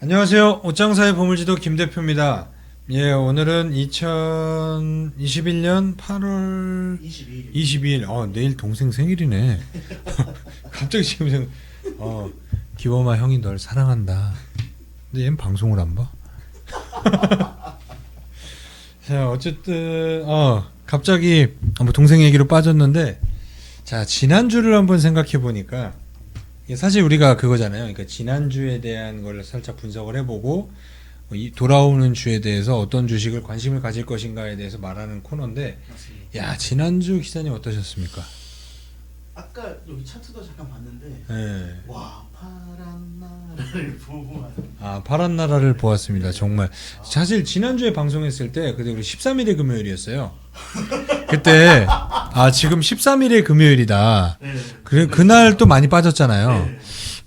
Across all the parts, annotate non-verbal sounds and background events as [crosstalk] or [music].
안녕하세요. 옷장사의 보물지도 김 대표입니다. 예, 오늘은 2021년 8월 22일. 22일. 어, 내일 동생 생일이네. [laughs] 갑자기 지금 생, 어, 기범아 형이 널 사랑한다. 근데 얘는 방송을 안 봐. [laughs] 자, 어쨌든 어, 갑자기 뭐 동생 얘기로 빠졌는데 자, 지난주를 한번 생각해 보니까 사실 우리가 그거잖아요. 그러니까 지난주에 대한 걸 살짝 분석을 해보고 뭐이 돌아오는 주에 대해서 어떤 주식을 관심을 가질 것인가에 대해서 말하는 코너인데 맞습니다. 야 지난주 기사님 어떠셨습니까? 아까 여기 차트도 잠깐 봤는데 예. 와 파란 나라를 [laughs] 보고 아 파란 나라를 보았습니다. 정말 사실 지난주에 방송했을 때 그때 우리 13일의 금요일이었어요. 그때 아 지금 13일의 금요일이다. 네. 그래 그날 또 많이 빠졌잖아요. 네.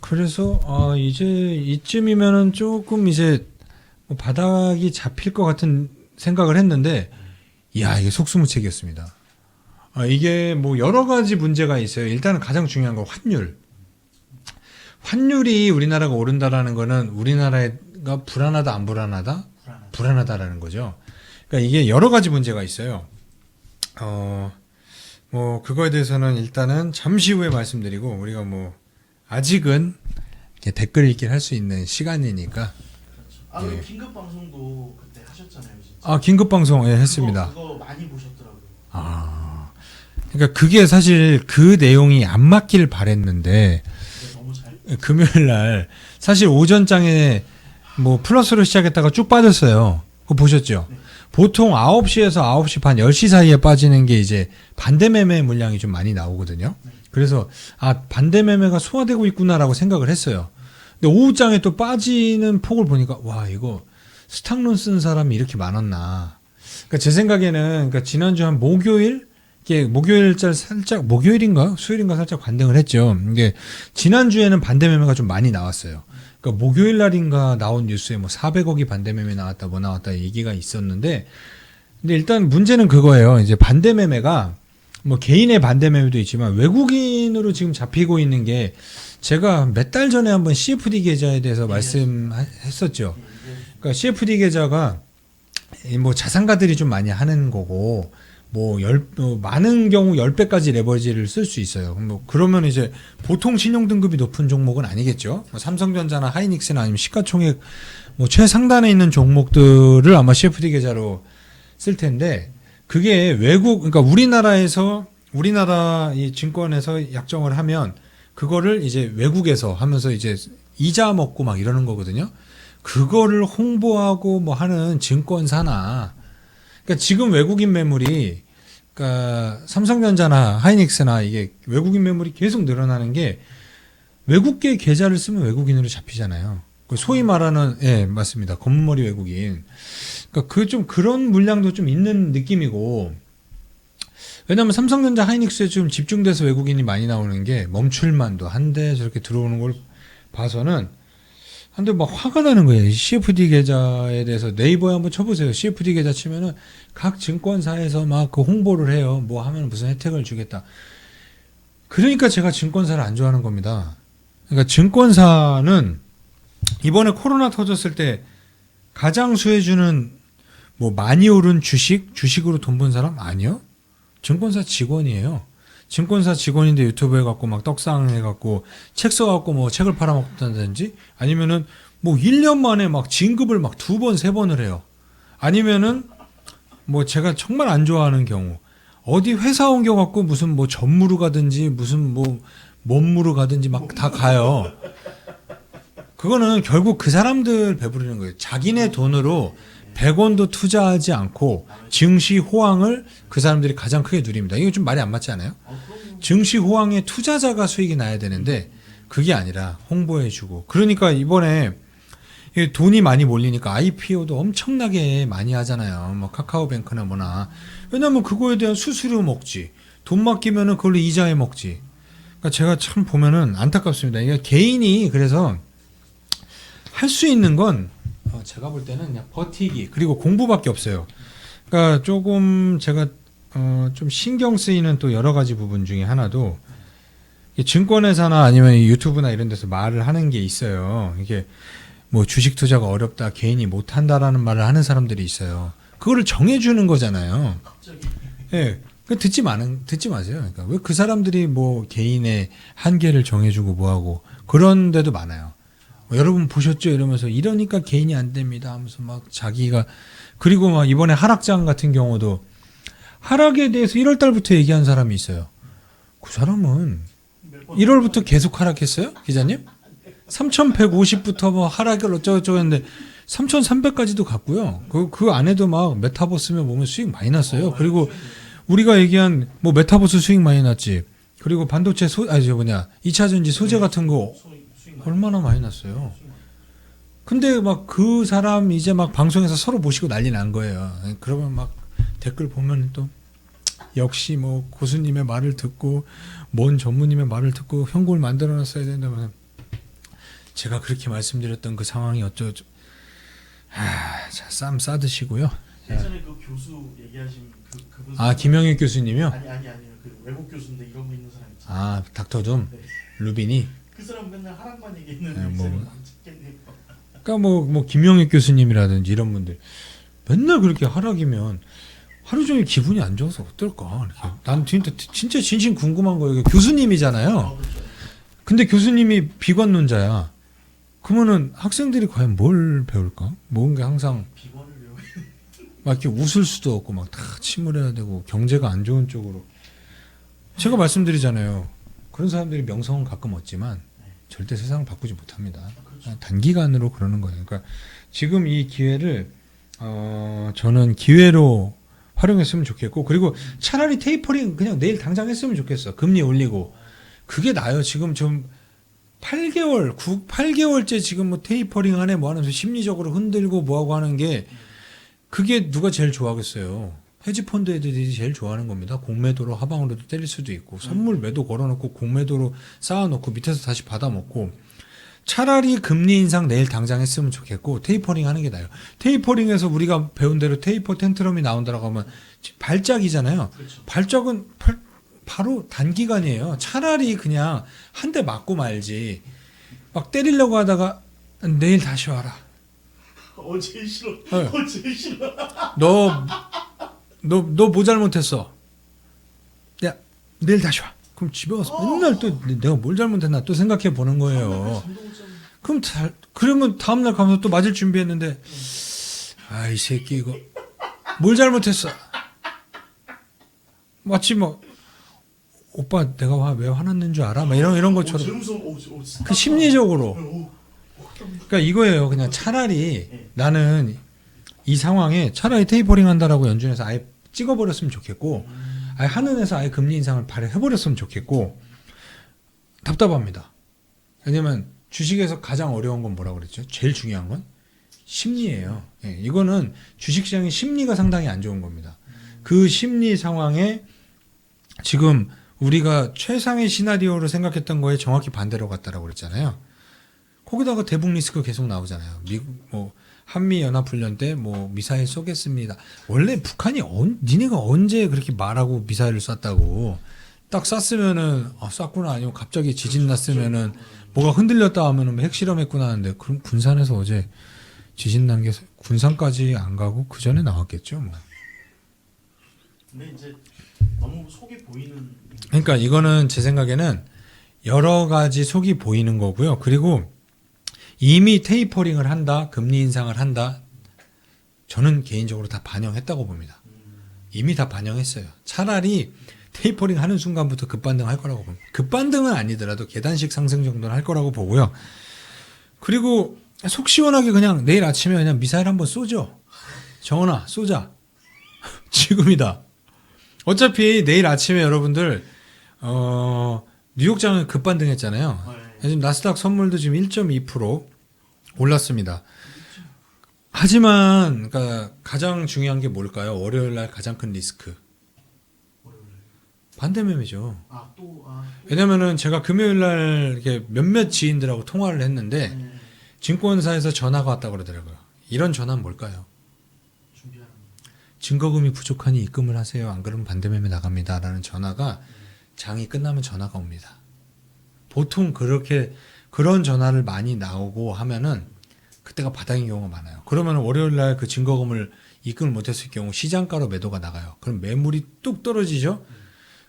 그래서 아 이제 이쯤이면은 조금 이제 뭐 바닥이 잡힐 것 같은 생각을 했는데 야 이게 속수무책이었습니다. 아 이게 뭐 여러 가지 문제가 있어요. 일단은 가장 중요한 건 환율. 환율이 우리나라가 오른다라는 거는 우리나라가 불안하다 안 불안하다. 불안하다라는 거죠. 그러니까 이게 여러 가지 문제가 있어요. 어, 뭐 그거에 대해서는 일단은 잠시 후에 말씀드리고 우리가 뭐 아직은 댓글 읽기를 할 수 있는 시간이니까. 아 예. 긴급 방송도 그때 하셨잖아요, 진짜. 아 긴급 방송 예, 했습니다. 그거, 그거 많이 보셨더라고요. 아, 그러니까 그게 사실 그 내용이 안 맞길 바랬는데 너무 잘. 금요일 날 사실 오전장에 뭐 플러스로 시작했다가 쭉 빠졌어요. 그거 보셨죠? 네. 보통 9시에서 9시 반 10시 사이에 빠지는 게 이제 반대 매매 물량이 좀 많이 나오거든요. 그래서 아, 반대 매매가 소화되고 있구나라고 생각을 했어요. 근데 오후장에 또 빠지는 폭을 보니까 와, 이거 스탁론 쓴 사람이 이렇게 많았나. 그러니까 제 생각에는 그러니까 지난주 한 목요일 이게 목요일날 살짝 목요일인가 수요일인가 살짝 관등을 했죠. 이게 지난주에는 반대 매매가 좀 많이 나왔어요. 그러니까 목요일 날인가 나온 뉴스에 뭐 400억이 반대 매매 나왔다 뭐 나왔다 얘기가 있었는데 근데 일단 문제는 그거예요. 이제 반대 매매가 뭐 개인의 반대 매매도 있지만 외국인으로 지금 잡히고 있는 게 제가 몇 달 전에 한번 CFD 계좌에 대해서 말씀했었죠. 네, 이제 그러니까 CFD 계좌가 이뭐 자산가들이 좀 많이 하는 거고 뭐 열, 어, 많은 경우 10배까지 레버리지를 쓸 수 있어요. 뭐 그러면 이제 보통 신용 등급이 높은 종목은 아니겠죠. 뭐 삼성전자나 하이닉스나 아니면 시가총액 뭐 최상단에 있는 종목들을 아마 CFD 계좌로 쓸 텐데 그게 외국 그러니까 우리나라에서 우리나라 이 증권에서 약정을 하면 그거를 이제 외국에서 하면서 이제 이자 먹고 막 이러는 거거든요. 그거를 홍보하고 뭐 하는 증권사나 그러니까 지금 외국인 매물이 그러니까 삼성전자나 하이닉스나 이게 외국인 매물이 계속 늘어나는 게 외국계 계좌를 쓰면 외국인으로 잡히잖아요. 그 소위 말하는 예 맞습니다 검은머리 외국인. 그러니까 그 좀 그런 물량도 좀 있는 느낌이고 왜냐하면 삼성전자 하이닉스에 좀 집중돼서 외국인이 많이 나오는 게 멈출만도 한데 저렇게 들어오는 걸 봐서는 한데 막 화가 나는 거예요. 이 CFD 계좌에 대해서 네이버에 한번 쳐보세요. CFD 계좌 치면은 각 증권사에서 막 그 홍보를 해요. 뭐 하면 무슨 혜택을 주겠다. 그러니까 제가 증권사를 안 좋아하는 겁니다. 그러니까 증권사는 이번에 코로나 터졌을 때 가장 수혜주는 뭐 많이 오른 주식, 주식으로 돈 번 사람 아니요? 증권사 직원이에요. 증권사 직원인데 유튜브 해갖고 막 떡상 해갖고 책 써갖고 뭐 책을 팔아먹다든지 아니면은 뭐 1년 만에 막 진급을 막 두 번, 세 번을 해요. 아니면은 뭐 제가 정말 안 좋아하는 경우 어디 회사 옮겨갖고 무슨 뭐 전무로 가든지 무슨 뭐 몸무로 가든지 막 다 가요. 그거는 결국 그 사람들 배부르는 거예요. 자기네 돈으로 100원도 투자하지 않고 증시 호황을 그 사람들이 가장 크게 누립니다. 이거 좀 말이 안 맞지 않아요? 증시 호황에 투자자가 수익이 나야 되는데 그게 아니라 홍보해주고 그러니까 이번에 이 돈이 많이 몰리니까 IPO도 엄청나게 많이 하잖아요. 뭐 카카오뱅크나 뭐나 왜냐면 그거에 대한 수수료 먹지 돈 맡기면은 그걸로 이자에 먹지. 그러니까 제가 참 보면은 안타깝습니다. 이게 개인이 그래서 할 수 있는 건 어, 제가 볼 때는 그냥 버티기 그리고 공부밖에 없어요. 그러니까 조금 제가 어, 좀 신경 쓰이는 또 여러 가지 부분 중에 하나도 이 증권회사나 아니면 이 유튜브나 이런 데서 말을 하는 게 있어요. 이게 뭐 주식 투자가 어렵다, 개인이 못 한다라는 말을 하는 사람들이 있어요. 그거를 정해주는 거잖아요. 갑자기 예. 그 듣지 마는 듣지 마세요. 그러니까 왜 그 사람들이 뭐 개인의 한계를 정해주고 뭐하고 그런 데도 많아요. 뭐 여러분 보셨죠? 이러면서 이러니까 개인이 안 됩니다. 하면서 막 자기가 그리고 막 이번에 하락장 같은 경우도 하락에 대해서 1월 달부터 얘기한 사람이 있어요. 그 사람은 몇번 1월부터 계속 하락했어요, 기자님? 3,150부터 뭐 하락을 어쩌고저쩌고 했는데 3,300까지도 갔고요. 그, 그 안에도 막 메타버스면 보면 수익 많이 났어요. 그리고 우리가 얘기한 뭐 메타버스 수익 많이 났지. 그리고 반도체 소, 아니, 저 뭐냐, 2차 전지 소재 같은 거 얼마나 많이 났어요. 근데 막 그 사람 이제 막 방송에서 서로 모시고 난리 난 거예요. 그러면 막 댓글 보면 또 역시 뭐 고수님의 말을 듣고 뭔 전무님의 말을 듣고 현금을 만들어 놨어야 된다면 제가 그렇게 말씀드렸던 그 상황이 어쩌죠. 아, 자, 쌈 싸드시고요. 예전에 그 교수 얘기하신 그 그분 아, 김영익 교수님이요? 아니 아니 아니요 그 외국 교수인데 이러고 있는 사람 있잖아요. 아, 닥터 둠 네. 루빈이. 그 사람 맨날 하락만 얘기했는데 네, 이 뭐- 찍겠네요. 그러니까 뭐, 뭐 김영익 교수님이라든지 이런 분들 맨날 그렇게 하락이면 하루 종일 기분이 안 좋아서 어떨까? 이렇게. 난 진짜 진짜 진심 궁금한 거예요. 교수님이잖아요. 아, 그렇죠. 근데 교수님이 비관론자야. 그러면은 학생들이 과연 뭘 배울까? 뭔가 항상 비관을 외워. 막 이렇게 웃을 수도 없고 막 다 침울해야 되고 경제가 안 좋은 쪽으로. 제가 말씀드리잖아요. 그런 사람들이 명성은 가끔 얻지만 절대 세상을 바꾸지 못합니다. 단기간으로 그러는 거예요. 그러니까 지금 이 기회를 어 저는 기회로 활용했으면 좋겠고 그리고 차라리 테이퍼링 그냥 내일 당장 했으면 좋겠어. 금리 올리고 그게 나요. 지금 좀 8개월, 9, 8개월째 지금 뭐 테이퍼링 하네 뭐 하면서 심리적으로 흔들고 뭐 하고 하는 게 그게 누가 제일 좋아하겠어요. 헤지 펀드 애들이 제일 좋아하는 겁니다. 공매도로 하방으로도 때릴 수도 있고 선물 매도 걸어놓고 공매도로 쌓아놓고 밑에서 다시 받아먹고 차라리 금리 인상 내일 당장 했으면 좋겠고 테이퍼링 하는 게 나아요. 테이퍼링에서 우리가 배운 대로 테이퍼 텐트럼이 나온다라고 하면 발작이잖아요. 그렇죠. 발작은 팔- 바로 단기간이에요. 차라리 그냥 한 대 맞고 말지. 막 때리려고 하다가 내일 다시 와라. 어제 싫어. 네. 어제 싫어. 너, 너, 너 뭐 잘못했어? 야, 내일 다시 와. 그럼 집에 와서 맨날 또 내가 뭘 잘못했나 또 생각해 보는 거예요. 자고. 그럼 잘, 그러면 다음날 가면서 또 맞을 준비했는데, 아, 이 새끼 이거, 뭘 잘못했어? 마치 뭐, 오빠 내가 화, 왜 화났는 줄 알아? 막 이런, 이런 것처럼. 무서운 오, 오, 그 심리적으로. 오, 그러니까 이거예요. 그냥 차라리 네. 나는 이 상황에 차라리 테이퍼링 한다라고 연준에서 아예 찍어버렸으면 좋겠고, 아예 한은에서 아예 금리 인상을 발휘해버렸으면 좋겠고, 답답합니다. 왜냐면 주식에서 가장 어려운 건 뭐라고 그랬죠? 제일 중요한 건 심리예요. 예, 이거는 주식시장의 심리가 상당히 안 좋은 겁니다. 그 심리 상황에 지금 우리가 최상의 시나리오로 생각했던 거에 정확히 반대로 갔다라고 그랬잖아요. 거기다가 대북 리스크 계속 나오잖아요. 미국 뭐 한미 연합 훈련 때 뭐 미사일 쏘겠습니다. 원래 북한이 언, 니네가 언제 그렇게 말하고 미사일을 쐈다고 딱 쐈으면은 아 쐈구나 아니면 갑자기 지진 났으면은 뭐가 흔들렸다 하면은 뭐 핵실험했구나 하는데 그럼 군산에서 어제 지진 난 게 군산까지 안 가고 그 전에 나왔겠죠. 뭐. 근데 이제 너무 속이 보이는 그러니까 이거는 제 생각에는 여러 가지 속이 보이는 거고요. 그리고 이미 테이퍼링을 한다, 금리 인상을 한다. 저는 개인적으로 다 반영했다고 봅니다. 이미 다 반영했어요. 차라리 테이퍼링 하는 순간부터 급반등 할 거라고 봅니다. 급반등은 아니더라도 계단식 상승 정도는 할 거라고 보고요. 그리고 속 시원하게 그냥 내일 아침에 그냥 미사일 한번 쏘죠. 정원아, 쏘자. [laughs] 지금이다. 어차피 내일 아침에 여러분들 어, 뉴욕장은 급반등했잖아요. 네. 지금 나스닥 선물도 지금 1.2% 올랐습니다. 하지만 그러니까 가장 중요한 게 뭘까요? 월요일 날 가장 큰 리스크. 반대 매매죠. 아, 또 아. 또. 왜냐면은 제가 금요일 날 이렇게 몇몇 지인들하고 통화를 했는데 네. 증권사에서 전화가 왔다 그러더라고요. 이런 전화는 뭘까요? 준비하는 거. 증거금이 부족하니 입금을 하세요. 안 그러면 반대 매매 나갑니다라는 전화가 장이 끝나면 전화가 옵니다. 보통 그렇게 그런 전화를 많이 나오고 하면은 그때가 바닥인 경우가 많아요. 그러면 월요일 날 그 증거금을 입금을 못했을 경우 시장가로 매도가 나가요. 그럼 매물이 뚝 떨어지죠.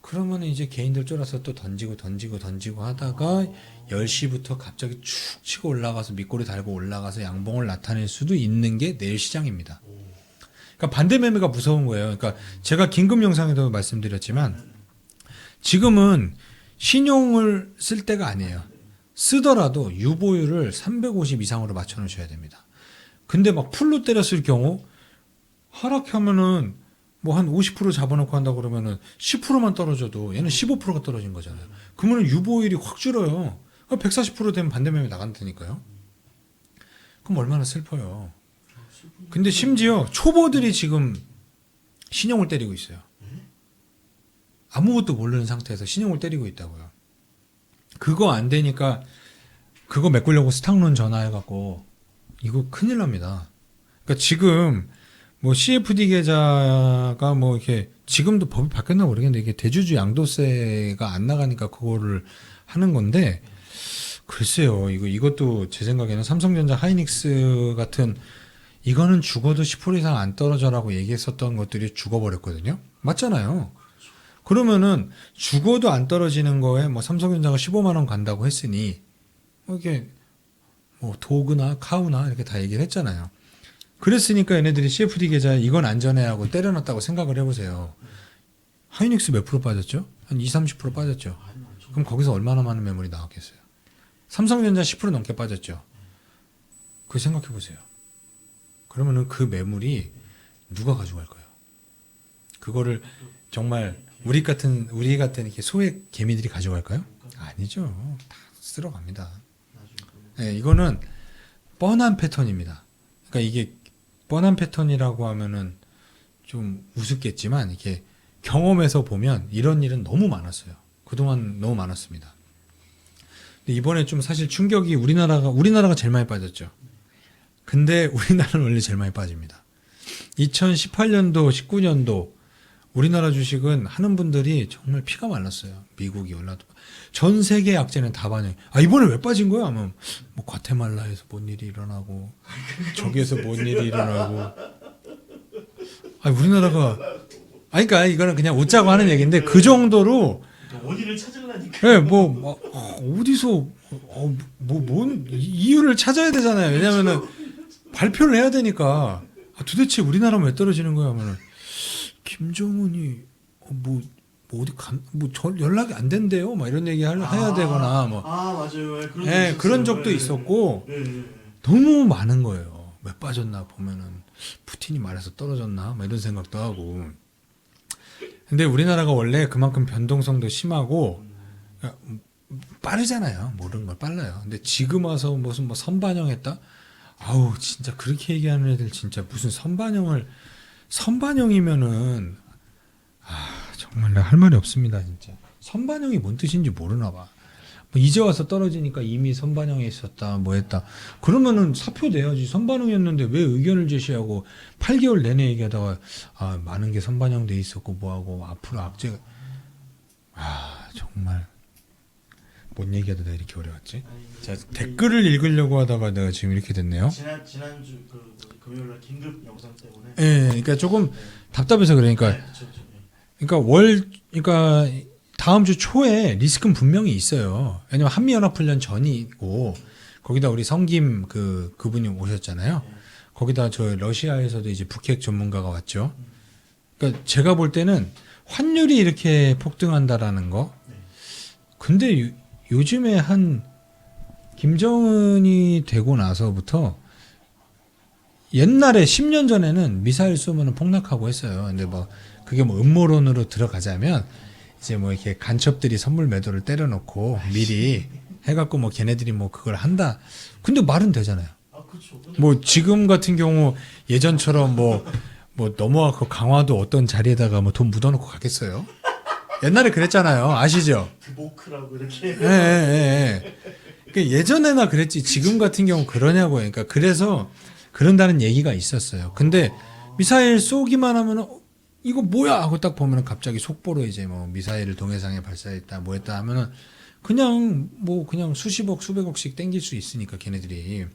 그러면 이제 개인들 쫄아서 또 던지고 던지고 던지고 하다가 10시부터 갑자기 축 치고 올라가서 밑꼬리 달고 올라가서 양봉을 나타낼 수도 있는 게 내일 시장입니다. 그러니까 반대 매매가 무서운 거예요. 그러니까 제가 긴급 영상에도 말씀드렸지만 지금은 신용을 쓸 때가 아니에요. 쓰더라도 유보율을 350 이상으로 맞춰 놓으셔야 됩니다. 근데 막 풀로 때렸을 경우 하락하면은 뭐 한 50% 잡아놓고 한다 그러면은 10%만 떨어져도 얘는 15%가 떨어진 거잖아요. 그러면 유보율이 확 줄어요. 140% 되면 반대매매 나간다니까요. 그럼 얼마나 슬퍼요. 근데 심지어 초보들이 지금 신용을 때리고 있어요. 아무것도 모르는 상태에서 신용을 때리고 있다고요. 그거 안 되니까 그거 메꾸려고 스탁론 전화해갖고 이거 큰일 납니다. 그러니까 지금 뭐 CFD 계좌가 뭐 이렇게 지금도 법이 바뀌었나 모르겠는데 이게 대주주 양도세가 안 나가니까 그거를 하는 건데 글쎄요 이거 이것도 제 생각에는 삼성전자 하이닉스 같은 이거는 죽어도 10% 이상 안 떨어져라고 얘기했었던 것들이 죽어버렸거든요. 맞잖아요. 그러면은 죽어도 안 떨어지는 거에 뭐 삼성전자가 15만 원 간다고 했으니 뭐 이게 뭐 도그나 카우나 이렇게 다 얘기를 했잖아요. 그랬으니까 얘네들이 CFD 계좌에 이건 안전해 하고 때려놨다고 생각을 해보세요. 하이닉스 몇 프로 빠졌죠? 한 2, 30% 빠졌죠. 그럼 거기서 얼마나 많은 매물이 나왔겠어요? 삼성전자 10% 넘게 빠졌죠. 그 생각해 보세요. 그러면은 그 매물이 누가 가져갈 거예요? 그거를 정말 우리 같은 우리 같은 이렇게 소액 개미들이 가져갈까요? 아니죠. 다 쓸어갑니다. 네, 이거는 뻔한 패턴입니다. 그러니까 이게 뻔한 패턴이라고 하면은 좀 우습겠지만 이게 경험에서 보면 이런 일은 너무 많았어요. 그동안 너무 많았습니다. 근데 이번에 좀 사실 충격이 우리나라가 우리나라가 제일 많이 빠졌죠. 근데 우리나라는 원래 제일 많이 빠집니다. 2018년도, 19년도 우리나라 주식은 하는 분들이 정말 피가 말랐어요. 미국이 올라도 전 세계 약재는 다 반영. 아 이번에 왜 빠진 거야? 하면 뭐 과테말라에서 뭔 일이 일어나고 저기에서 뭔 일이 일어나고. 아 우리나라가 아니 그러니까 이거는 그냥 웃자고 하는 얘기인데 그 정도로 어디를 찾으려니까 예, 뭐, 뭐, 어, 어디서, 어, 뭐, 뭔, 이유를 찾아야 되잖아요. 왜냐면은, 발표를 해야 되니까, 아, 도대체 우리나라는 왜 떨어지는 거야? 하면은, 김정은이, 어, 뭐, 뭐 어디 간, 뭐, 저 연락이 안 된대요? 막 이런 얘기 할- 해야 되거나, 뭐. 아 맞아요 예, 그런 적 예, 있었어요. 그런 적도 예, 있었고, 예, 예, 예. 너무 많은 거예요. 왜 빠졌나 보면은 푸틴이 말해서 떨어졌나 막 이런 생각도 하고. 근데 우리나라가 원래 그만큼 변동성도 심하고 그러니까 빠르잖아요. 모르는 걸 빨라요. 근데 지금 와서 무슨 뭐 선반영했다? 아우 진짜 그렇게 얘기하는 애들 진짜 무슨 선반영을 선반영이면은 아 정말 할 말이 없습니다 진짜. 선반영이 뭔 뜻인지 모르나 봐. 뭐 이제 와서 떨어지니까 이미 선반영에 있었다, 뭐 했다. 그러면은 사표 내야지. 선반영이었는데 왜 의견을 제시하고 8개월 내내 얘기하다가 아, 많은 게 선반영돼 있었고 뭐하고 앞으로 악재가 아, 정말 뭔 얘기하다 내가 이렇게 어려웠지? 자, 그- 댓글을 읽으려고 하다가 내가 지금 이렇게 됐네요. 지난 지난주 그 뭐지, 금요일날 긴급 영상 때문에 예, 그러니까 조금 답답해서 그러니까 네, 그쵸, 그쵸, 예. 그러니까 월 그러니까 다음 주 초에 리스크는 분명히 있어요. 왜냐면 한미 연합 훈련 전이고 거기다 우리 성김 그 그분이 오셨잖아요. 거기다 저 러시아에서도 이제 북핵 전문가가 왔죠. 그러니까 제가 볼 때는 환율이 이렇게 폭등한다라는 거. 근데 요, 요즘에 한 김정은이 되고 나서부터 옛날에 10년 전에는 미사일 쏘면 폭락하고 했어요. 근데 뭐 그게 뭐 음모론으로 들어가자면 이제 뭐 이렇게 간첩들이 선물 매도를 때려놓고 미리 해갖고 뭐 걔네들이 뭐 그걸 한다. 근데 말은 되잖아요. 아 근데 뭐 지금 같은 경우 예전처럼 뭐뭐 넘어가고 강화도 어떤 자리에다가 뭐 돈 묻어놓고 가겠어요? 옛날에 그랬잖아요. 아시죠? 드모크라고 이렇게 예, 예, 예. 예. 그 예전에나 그랬지 지금 같은 경우 그러냐고 요. 그러니까 그래서 그런다는 얘기가 있었어요. 근데 미사일 쏘기만 하면 은 이거 뭐야 하고 딱 보면은 갑자기 속보로 이제 뭐 미사일을 동해상에 발사했다 뭐 했다 하면은 그냥 뭐 그냥 수십억 수백억씩 땡길 수 있으니까 걔네들이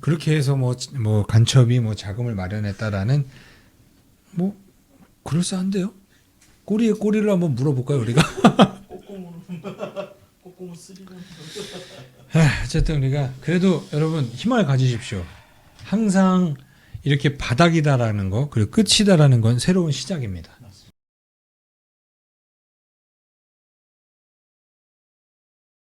그렇게 해서 뭐 뭐 간첩이 뭐 자금을 마련했다라는 뭐 그럴싸한데요. 꼬리에 꼬리를 한번 물어볼까요 우리가? [laughs] 아, 어쨌든 우리가 그래도 여러분 희망을 가지십시오. 항상 이렇게 바닥이다라는 거 그리고 끝이다라는 건 새로운 시작입니다.